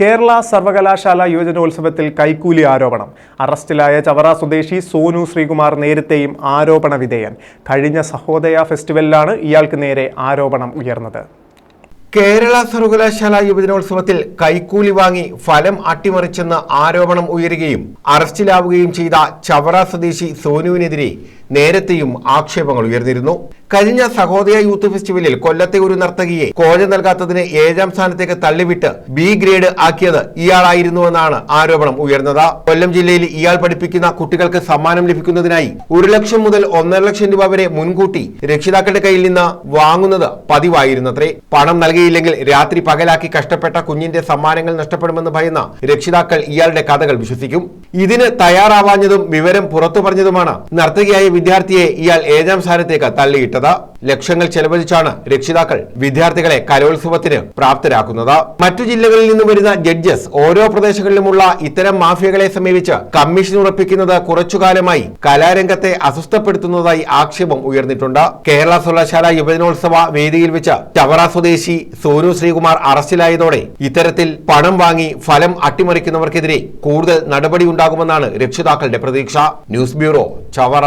കേരള സർവകലാശാല യുവജനോത്സവത്തിൽ കൈക്കൂലി ആരോപണം. അറസ്റ്റിലായ ചവറ സ്വദേശി സോനു ശ്രീകുമാർ നേരത്തെയും ആരോപണ വിധേയൻ. കഴിഞ്ഞ സഹോദയ ഫെസ്റ്റിവലിലാണ് ഇയാൾക്ക് നേരെ ആരോപണം ഉയർന്നത്. കേരള സർവകലാശാല യുവജനോത്സവത്തിൽ കൈക്കൂലി വാങ്ങി ഫലം അട്ടിമറിച്ചെന്ന് ആരോപണം ഉയരുകയും അറസ്റ്റിലാവുകയും ചെയ്ത ചവറ സ്വദേശി സോനുവിനെതിരെ നേരത്തെയും ആക്ഷേപങ്ങൾ ഉയർന്നിരുന്നു. കഴിഞ്ഞ സഹോദയ യൂത്ത് ഫെസ്റ്റിവലിൽ കൊല്ലത്തെ ഒരു നർത്തകിയെ കോഴ നൽകാത്തതിന് ഏഴാം സ്ഥാനത്തേക്ക് തള്ളിവിട്ട് ബി ഗ്രേഡ് ആക്കിയത് ഇയാളായിരുന്നുവെന്നാണ് ആരോപണം ഉയർന്നത്. കൊല്ലം ജില്ലയിൽ ഇയാൾ പഠിപ്പിക്കുന്ന കുട്ടികൾക്ക് സമ്മാനം ലഭിക്കുന്നതിനായി ഒരു ലക്ഷം മുതൽ ഒന്നര ലക്ഷം രൂപ വരെ മുൻകൂട്ടി രക്ഷിതാക്കളുടെ കയ്യിൽ നിന്ന് വാങ്ങുന്നത് പതിവായിരുന്നത്രേ. പണം നൽകിയില്ലെങ്കിൽ രാത്രി പകലാക്കി കഷ്ടപ്പെട്ട കുഞ്ഞിന്റെ സമ്മാനങ്ങൾ നഷ്ടപ്പെടുമെന്ന് ഭയന്ന രക്ഷിതാക്കൾ ഇയാളുടെ കഥകൾ വിശ്വസിക്കും. ഇതിന് തയ്യാറാവാഞ്ഞതും വിവരം പുറത്തു പറഞ്ഞതുമാണ് നർത്തകിയായ വിദ്യാർത്ഥിയെ ഇയാൾ ഏഴാം സ്ഥാനത്തേക്ക് തള്ളിയിട്ടത്. ലക്ഷങ്ങൾ ചെലവഴിച്ചാണ് രക്ഷിതാക്കൾ വിദ്യാർത്ഥികളെ കലോത്സവത്തിന് പ്രാപ്തരാക്കുന്നത്. മറ്റു ജില്ലകളിൽ നിന്നും വരുന്ന ജഡ്ജസ് ഓരോ പ്രദേശങ്ങളിലുമുള്ള ഇത്തരം മാഫിയകളെ സമീപിച്ച് കമ്മീഷൻ ഉറപ്പിക്കുന്നത് കുറച്ചുകാലമായി കലാരംഗത്തെ അസ്വസ്ഥപ്പെടുത്തുന്നതായി ആക്ഷേപം ഉയർന്നിട്ടുണ്ട്. കേരള സർവകലാശാല യുവജനോത്സവ വേദിയിൽ വെച്ച് ചവറ സ്വദേശി സോനു ശ്രീകുമാർ അറസ്റ്റിലായതോടെ ഇത്തരത്തിൽ പണം വാങ്ങി ഫലം അട്ടിമറിക്കുന്നവർക്കെതിരെ കൂടുതൽ നടപടി ഉണ്ടാകുമെന്നാണ് രക്ഷിതാക്കളുടെ പ്രതീക്ഷ. News bureau Chavara.